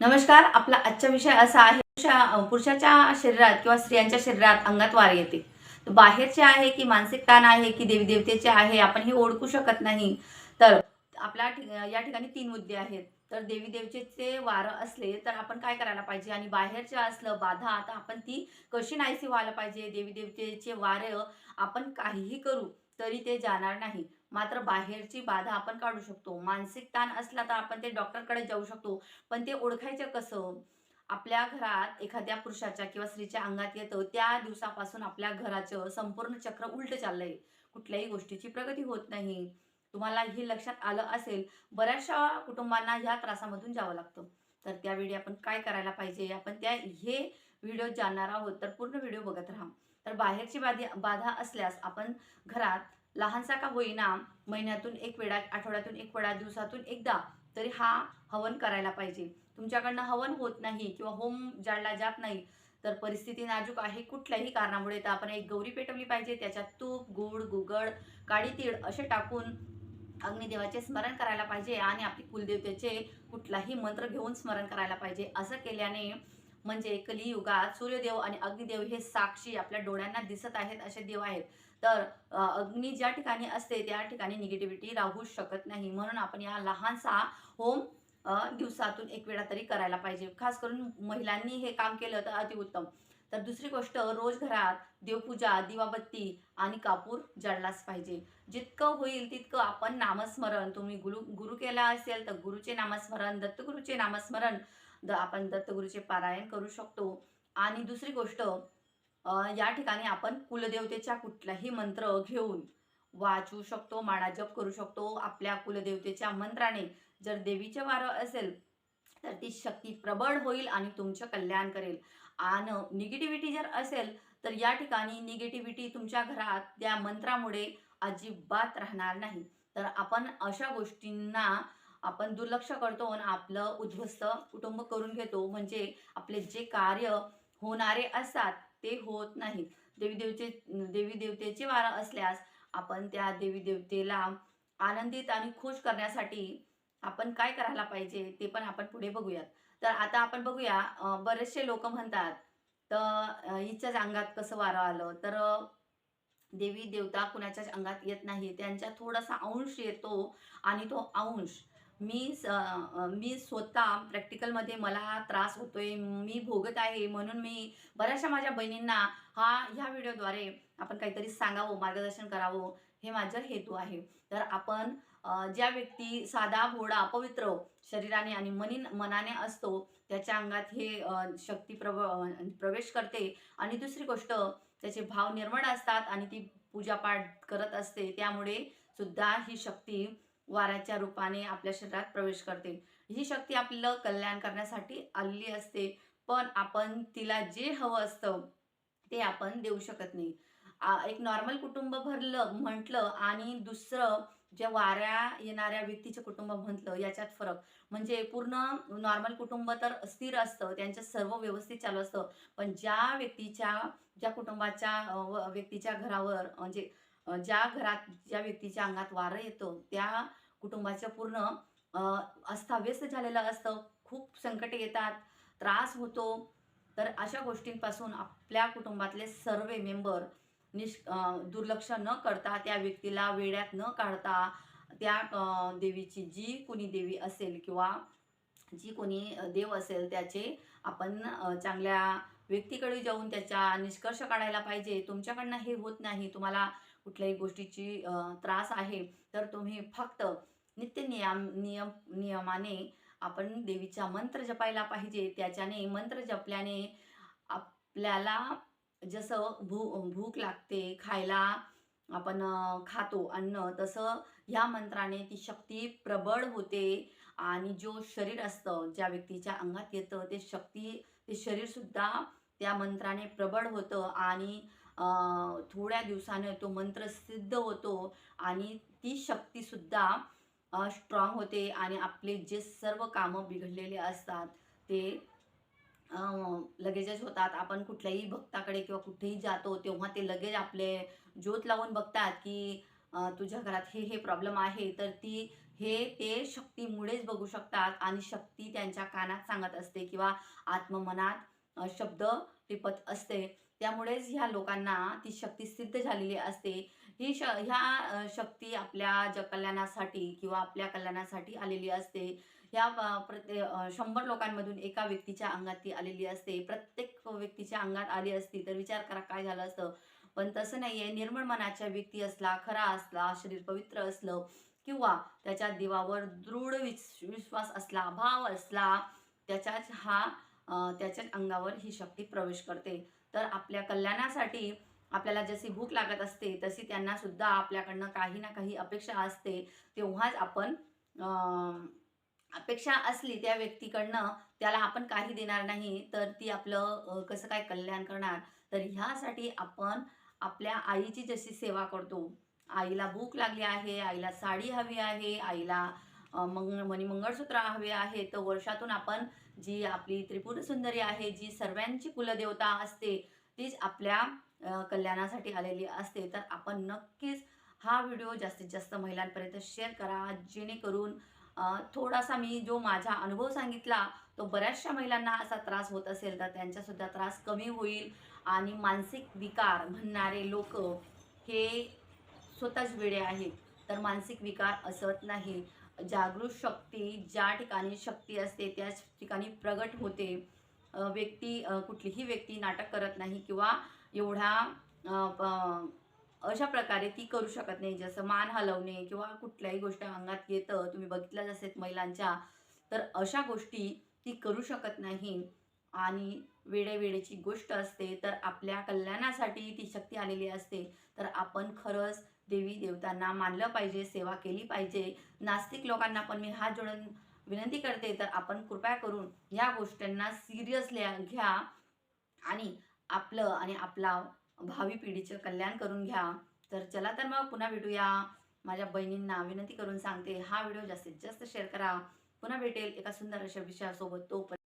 नमस्कार आपला आजचा विषय असा आहे पुरुषाच्या शरीरात किंवा स्त्रियांच्या शरीरात अंगात वार येते. बाहेरचे आहे की मानसिक ताण आहे की देवी देवतेचे आहे आपण हे ओळखू शकत नाही. तर आपल्या या ठिकाणी तीन मुद्दे आहेत. तर देवी देवतेचे वार असले तर आपण काय करायला पाहिजे? आणि बाहेरचे असलं बाधा आता आपण ती कशी नाहीशी व्हायला पाहिजे? देवी देवतेचे वार आपण काहीही करू तरी ते जाणार नाही. मात्र बाहेरची बाधा आपण काढू शकतो. मानसिक ताण असला तर आपण ते डॉक्टरकडे जाऊ शकतो. पण ते ओळखायचं कसं? आपल्या घरात एखाद्या पुरुषाच्या किंवा स्त्रीच्या अंगात येतं त्या दिवसापासून आपल्या घराचं संपूर्ण चक्र उलट चाललंय. कुठल्याही गोष्टीची प्रगती होत नाही. तुम्हाला हे लक्षात आलं असेल बऱ्याचशा कुटुंबांना ह्या त्रासामधून जावं लागतं. तर त्यावेळी आपण काय करायला पाहिजे? आपण त्या हे व्हिडिओ जाणणार आहोत तर पूर्ण व्हिडिओ बघत राहा. तर बाहेरची बाधी बाधा असल्यास आपण घरात लहानसा का होईना महिन्यातून एक वेळा आठवड्यातून एक वेळा दिवसातून एकदा तरी हा हवन करायला पाहिजे. तुमच्याकडनं हवन होत नाही किंवा होम जाळला जात नाही तर परिस्थिती नाजूक आहे कुठल्याही कारणामुळे. तर आपण एक गौरी पेटवली पाहिजे त्याच्यात तूप गुळ गुगड काळी तीळ असे टाकून अग्निदेवाचे स्मरण करायला पाहिजे आणि आपली कुलदेवतेचे कुठलाही मंत्र घेऊन स्मरण करायला पाहिजे. असं केल्याने म्हणजे कलियुगात सूर्यदेव आणि अग्निदेव हे साक्षी आपल्या डोळ्यांना दिसत आहेत असे देव आहेत. तर अग्नी ज्या ठिकाणी असते त्या ठिकाणी निगेटिव्हिटी राहू शकत नाही. म्हणून आपण या लहानसा होम दिवसातून एक वेळा तरी करायला पाहिजे. खास करून महिलांनी हे काम केलं तर अतिउत्तम तर दुसरी गोष्ट रोज घरात देवपूजा दिवाबत्ती आणि कापूर जळलाच पाहिजे. जितकं होईल तितकं आपण नामस्मरण. तुम्ही गुरु गुरु केला असेल तर गुरुचे नामस्मरण दत्तगुरूचे नामस्मरण द आपण दत्तगुरूचे पारायण करू शकतो. आणि दुसरी गोष्ट या ठिकाणी आपण कुलदेवतेच्या कुठलाही मंत्र घेऊन वाचू शकतो माळा जप करू शकतो. आपल्या कुलदेवतेच्या मंत्राने जर देवीचे वारं असेल तर ती शक्ती प्रबळ होईल आणि तुमचं कल्याण करेल. आणि निगेटिव्हिटी जर असेल तर या ठिकाणी निगेटिव्हिटी तुमच्या घरात त्या मंत्रामुळे अजिबात राहणार नाही. तर आपण अशा गोष्टींना आपण दुर्लक्ष करतो आणि आपलं उद्ध्वस्त कुटुंब करून घेतो. म्हणजे आपले जे कार्य होणारे असतात ते होत नाहीत. देवी देवचे देवी देवतेची वारा असल्यास आपण त्या देवी देवतेला आनंदित आणि खुश करण्यासाठी आपण काय करायला पाहिजे ते पण आपण पुढे बघूयात. तर आता आपण बघूया बरेचसे लोक म्हणतात तर हिच्याच अंगात कसं वारं आलं? तर देवी देवता कुणाच्याच अंगात येत नाही त्यांच्या थोडासा अंश येतो आणि तो अंश मी स- मी स्वतः प्रॅक्टिकलमध्ये मला हा त्रास होतोय मी भोगत आहे म्हणून मी बऱ्याचशा माझ्या बहिणींना हा ह्या व्हिडिओद्वारे आपण काहीतरी सांगावं मार्गदर्शन करावं हे माझं हेतू आहे. तर आपण ज्या व्यक्ती साधा भोडा पवित्र शरीराने आणि मनी मनाने असतो त्याच्या अंगात हे शक्ती प्रव प्रवेश करते आणि दुसरी गोष्ट त्याचे भाव निर्मळ असतात आणि ती पूजापाठ करत असते त्यामुळे सुद्धा ही शक्ती वाऱ्याच्या रूपाने आपल्या शरीरात प्रवेश करते ही शक्ती आपलं कल्याण करण्यासाठी आलेली असते. पण आपण तिला जे हवं असतं ते आपण देऊ शकत नाही. एक नॉर्मल कुटुंब भरलं म्हटलं आणि दुसरं ज्या वाऱ्या येणाऱ्या व्यक्तीचे कुटुंब म्हटलं याच्यात फरक. म्हणजे पूर्ण नॉर्मल कुटुंब तर स्थिर असतं त्यांचं सर्व व्यवस्थित चालू असतं. पण ज्या व्यक्तीच्या ज्या कुटुंबाच्या व्यक्तीच्या घरावर म्हणजे ज्या घरात ज्या व्यक्तीच्या अंगात वारं येतं त्या कुटुंबाचं पूर्ण अस्ताव्यस्त झालेलं असतं. खूप संकटे येतात त्रास होतो. तर अशा गोष्टींपासून आपल्या कुटुंबातले सर्व मेंबर निष् दुर्लक्ष न करता त्या व्यक्तीला वेड्यात न काढता त्या देवीची जी कोणी देवी असेल किंवा जी कोणी देव असेल त्याचे आपण चांगल्या व्यक्तीकडे जाऊन त्याचा निष्कर्ष काढायला पाहिजे. तुमच्याकडनं हे होत नाही. तुम्हाला कुठल्याही गोष्टीची त्रास आहे तर तुम्ही फक्त नित्य नियम नियम नियमाने आपण देवीचा मंत्र जपायला पाहिजे. त्याच्याने मंत्र जपल्याने आपल्याला जसं भू भूक लागते खायला आपण खातो अन्न तसं ह्या मंत्राने ती शक्ती प्रबळ होते. आणि जो शरीर असतं ज्या व्यक्तीच्या अंगात येतं ते शक्ती ते शरीरसुद्धा त्या मंत्राने प्रबळ होतं आणि थोड्या दिवसाने तो मंत्र सिद्ध होतो आणि ती शक्तीसुद्धा स्ट्रॉंग होते आणि आपले जे सर्व कामं बिघडलेले असतात ते लगेचच होतात. आपण कुठल्याही भक्ताकडे किंवा कुठेही जातो तेव्हा ते लगेच आपले ज्योत लावून बघतात की तुझ्या घरात हे हे प्रॉब्लेम आहे तर ती हे ते शक्तीमुळेच बघू शकतात आणि शक्ती त्यांच्या कानात सांगत असते किंवा आत्ममनात शब्द टिपत असते. त्यामुळेच ह्या लोकांना ती शक्ती सिद्ध झालेली असते. ही श ह्या शक्ती आपल्या ज कल्याणासाठी किंवा आपल्या कल्याणासाठी आलेली असते. ह्या प्रत्ये शंभर लोकांमधून एका व्यक्तीच्या अंगात ती आलेली असते. प्रत्येक व्यक्तीच्या अंगात आली असती तर विचार करा काय झालं असतं. पण तसं नाही आहे निर्मळ मनाच्या व्यक्ती असला खरा असला शरीर पवित्र असलं किंवा त्याच्या देवावर दृढ विश्वास असला भाव असला त्याच्याच हा त्याच्या त्याच्याच अंगावर ही शक्ती प्रवेश करते. तर आपल्या कल्याणासाठी आपल्याला जशी भूक लागत असते तशी त्यांना सुद्धा आपल्याकडनं काही ना काही अपेक्षा असते. तेव्हाच आपण अपेक्षा असली त्या व्यक्तीकडनं त्याला आपण काही देणार नाही. तर ती आपलं कसं काय कल्याण करणार? तर ह्यासाठी आपण आपल्या आईची जशी सेवा करतो. आईला भूक लागली आहे आईला साडी हवी आहे आईला मंग मणी मंगळसूत्र हवे आहे तर वर्षातून आपण जी आपली त्रिपुर सुंदरी आहे जी सर्वांची कुलदेवता असते तीच आपल्या कल्याणासाठी आलेली असते. तर आपण नक्कीच हा व्हिडिओ जास्तीत जास्त महिलांपर्यंत शेअर करा जेणेकरून थोडासा मी जो माझा अनुभव सांगितला तो बऱ्याचशा महिलांना असा त्रास होत असेल तर त्यांचासुद्धा त्रास कमी होईल. आणि मानसिक विकार म्हणणारे लोक हे स्वतःच वेडे आहेत. तर मानसिक विकार असत नाही. जागृत शक्ती ज्या ठिकाणी शक्ती असते त्याच ठिकाणी प्रगट होते. व्यक्ती कुठलीही व्यक्ती नाटक करत नाही किंवा एवढा प- अशा प्रकारे ती करू शकत नाही. जसं मान हलवणे किंवा कुठल्याही गोष्ट अंगात येतं तुम्ही बघितल्याच असेल महिलांच्या तर अशा गोष्टी ती करू शकत नाही. आणि वेळेवेळेची गोष्ट असते तर आपल्या कल्याणासाठी ती शक्ती आलेली असते. तर आपण खरंच देवी देवतांना मानलं पाहिजे सेवा केली पाहिजे. नास्तिक लोकांना पण मी हात जोडून विनंती करते तर आपण कृपया करून ह्या गोष्टींना सिरियसली घ्या आणि आपलं आणि आपला भावी पिढीचं कल्याण करून घ्या. तर चला तर मग पुन्हा भेटूया. माझ्या बहिणींना विनंती करून सांगते हा व्हिडिओ जास्तीत जास्त शेअर करा. पुन्हा भेटेल एका सुंदर अशा विषयासोबत. तोपर्यंत